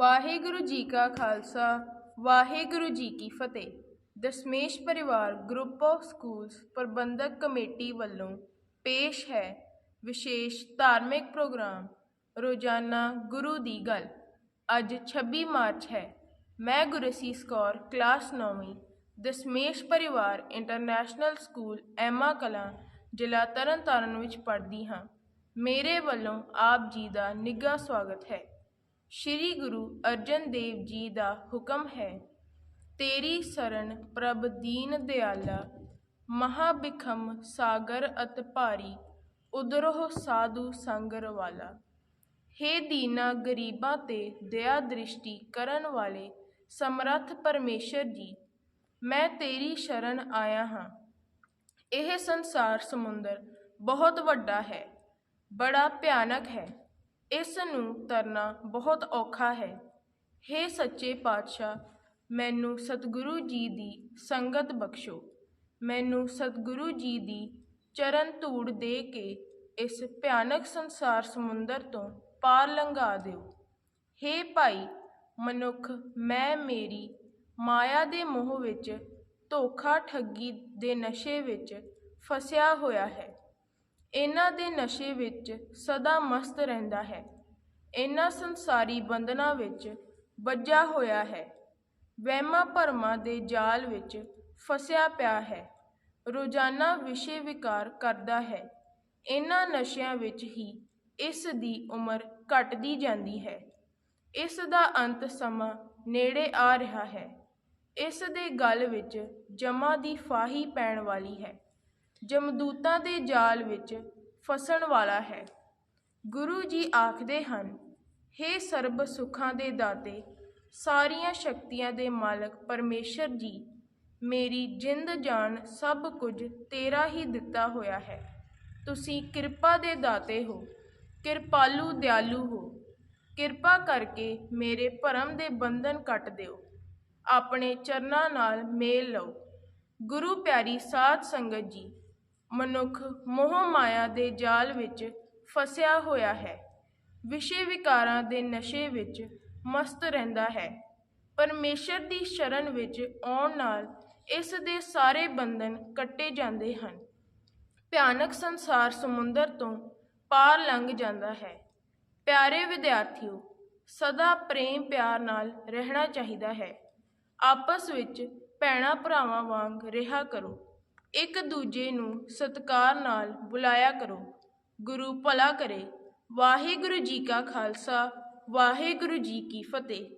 ਵਾਹਿਗੁਰੂ ਜੀ ਕਾ ਖਾਲਸਾ, ਵਾਹਿਗੁਰੂ ਜੀ ਕੀ ਫਤਿਹ। Dashmesh Parivar group of schools Parbandhak committee ਵੱਲੋਂ ਪੇਸ਼ ਹੈ ਵਿਸ਼ੇਸ਼ ਧਾਰਮਿਕ ਪ੍ਰੋਗਰਾਮ, ਰੋਜ਼ਾਨਾ ਗੁਰੂ ਦੀ ਗੱਲ। ਅੱਜ 26 ਮਾਰਚ ਹੈ। ਮੈਂ ਗੁਰਸੀਸ ਕੌਰ, ਕਲਾਸ 9ਵੀਂ Dashmesh Parivar international school, Emma Kalan, ਜ਼ਿਲ੍ਹਾ ਤਰਨਤਾਰਨ ਵਿੱਚ ਪੜ੍ਹਦੀ ਹਾਂ। ਮੇਰੇ ਵੱਲੋਂ ਆਪ ਜੀ ਦਾ ਨਿੱਘਾ ਸਵਾਗਤ ਹੈ। ਸ਼੍ਰੀ ਗੁਰੂ ਅਰਜਨ ਦੇਵ ਜੀ ਦਾ ਹੁਕਮ ਹੈ, ਤੇਰੀ ਸਰਣ ਪ੍ਰਭ ਦੀਨ ਦਿਆਲਾ ਮਹਾ ਬਿਖਮ ਸਾਗਰ ਅਤ ਭਾਰੀ ਉਦਰੋਹ ਸਾਧੂ ਸੰਗਰ ਵਾਲਾ ਹੇ ਦੀਨਾ ਗਰੀਬਾਂ ਤੇ ਦਇਆ ਦ੍ਰਿਸ਼ਟੀ ਕਰਨ ਵਾਲੇ ਸਮਰੱਥ ਪਰਮੇਸ਼ਰ ਜੀ, ਮੈਂ ਤੇਰੀ ਸ਼ਰਨ ਆਇਆ ਹਾਂ। ਇਹ ਸੰਸਾਰ ਸਮੁੰਦਰ ਬਹੁਤ ਵੱਡਾ ਹੈ, ਬੜਾ ਭਿਆਨਕ ਹੈ। ਇਸ ਨੂੰ ਤਰਨਾ ਬਹੁਤ ਔਖਾ ਹੈ। ਹੇ ਸੱਚੇ ਪਾਤਸ਼ਾਹ, ਮੈਨੂੰ ਸਤਿਗੁਰੂ ਜੀ ਦੀ ਸੰਗਤ ਬਖਸ਼ੋ। ਮੈਨੂੰ ਸਤਿਗੁਰੂ ਜੀ ਦੀ ਚਰਨ ਧੂੜ ਦੇ ਕੇ ਇਸ ਭਿਆਨਕ ਸੰਸਾਰ ਸਮੁੰਦਰ ਤੋਂ ਪਾਰ ਲੰਘਾ ਦਿਓ। ਹੇ ਭਾਈ, ਮਨੁੱਖ, ਮੈਂ ਮੇਰੀ ਮਾਇਆ ਦੇ ਮੋਹ ਵਿੱਚ ਧੋਖਾ ਠੱਗੀ ਦੇ ਨਸ਼ੇ ਵਿੱਚ ਫਸਿਆ ਹੋਇਆ ਹੈ। ਇਹਨਾਂ ਦੇ ਨਸ਼ੇ ਵਿੱਚ ਸਦਾ ਮਸਤ ਰਹਿੰਦਾ ਹੈ। ਇਹਨਾਂ ਸੰਸਾਰੀ ਬੰਧਨਾਂ ਵਿੱਚ ਵੱਜਾ ਹੋਇਆ ਹੈ। ਵਹਿਮਾਂ ਭਰਮਾਂ ਦੇ ਜਾਲ ਵਿੱਚ ਫਸਿਆ ਪਿਆ ਹੈ। ਰੋਜ਼ਾਨਾ ਵਿਸ਼ੇ ਵਿਕਾਰ ਕਰਦਾ ਹੈ। ਇਹਨਾਂ ਨਸ਼ਿਆਂ ਵਿੱਚ ਹੀ ਇਸ ਦੀ ਉਮਰ ਘਟਦੀ ਜਾਂਦੀ ਹੈ। ਇਸ ਦਾ ਅੰਤ ਸਮਾਂ ਨੇੜੇ ਆ ਰਿਹਾ ਹੈ। ਇਸ ਦੇ ਗਲ ਵਿੱਚ ਜਮਾ ਦੀ ਫਾਹੀ ਪੈਣ ਵਾਲੀ ਹੈ। ਜਮਦੂਤਾਂ ਦੇ ਜਾਲ ਵਿੱਚ ਫਸਣ ਵਾਲਾ ਹੈ। ਗੁਰੂ ਜੀ ਆਖਦੇ ਹਨ हे ਸਰਬ ਸੁੱਖਾਂ ਦੇ ਦਾਤੇ, ਸਾਰੀਆਂ ਸ਼ਕਤੀਆਂ ਦੇ ਮਾਲਕ ਪਰਮੇਸ਼ਰ ਜੀ, ਮੇਰੀ ਜਿੰਦ ਜਾਨ ਸਭ ਕੁਝ ਤੇਰਾ ਹੀ ਦਿੱਤਾ ਹੋਇਆ ਹੈ। ਤੁਸੀਂ ਕਿਰਪਾ ਦੇ ਦਾਤੇ ਹੋ, ਕਿਰਪਾਲੂ ਦਿਆਲੂ ਹੋ। ਕਿਰਪਾ ਕਰਕੇ ਮੇਰੇ ਭਰਮ ਦੇ ਬੰਧਨ ਕੱਟ ਦਿਓ। ਆਪਣੇ ਚਰਨਾਂ ਨਾਲ ਮੇਲ ਲਓ। ਗੁਰੂ ਪਿਆਰੀ ਸਾਧ ਸੰਗਤ ਜੀ ਮਨੁੱਖ ਮੋਹ ਮਾਇਆ ਦੇ ਜਾਲ ਵਿੱਚ ਫਸਿਆ ਹੋਇਆ ਹੈ। ਵਿਸ਼ੇ ਵਿਕਾਰਾਂ ਦੇ ਨਸ਼ੇ ਵਿੱਚ ਮਸਤ ਰਹਿੰਦਾ ਹੈ। ਪਰਮੇਸ਼ਰ ਦੀ ਸ਼ਰਨ ਵਿੱਚ ਆਉਣ ਨਾਲ ਇਸ ਦੇ ਸਾਰੇ ਬੰਧਨ ਕੱਟੇ ਜਾਂਦੇ ਹਨ। ਭਿਆਨਕ ਸੰਸਾਰ ਸਮੁੰਦਰ ਤੋਂ ਪਾਰ ਲੰਘ ਜਾਂਦਾ ਹੈ। ਪਿਆਰੇ ਵਿਦਿਆਰਥੀਓ, ਸਦਾ ਪ੍ਰੇਮ ਪਿਆਰ ਨਾਲ ਰਹਿਣਾ ਚਾਹੀਦਾ ਹੈ। ਆਪਸ ਵਿੱਚ ਭੈਣਾਂ ਭਰਾਵਾਂ ਵਾਂਗ ਰਿਹਾ ਕਰੋ। ਇੱਕ ਦੂਜੇ ਨੂੰ ਸਤਿਕਾਰ ਨਾਲ ਬੁਲਾਇਆ ਕਰੋ। ਗੁਰੂ ਭਲਾ ਕਰੇ। ਵਾਹਿਗੁਰੂ ਜੀ ਕਾ ਖਾਲਸਾ। ਵਾਹਿਗੁਰੂ ਜੀ ਕੀ ਫਤਿਹ।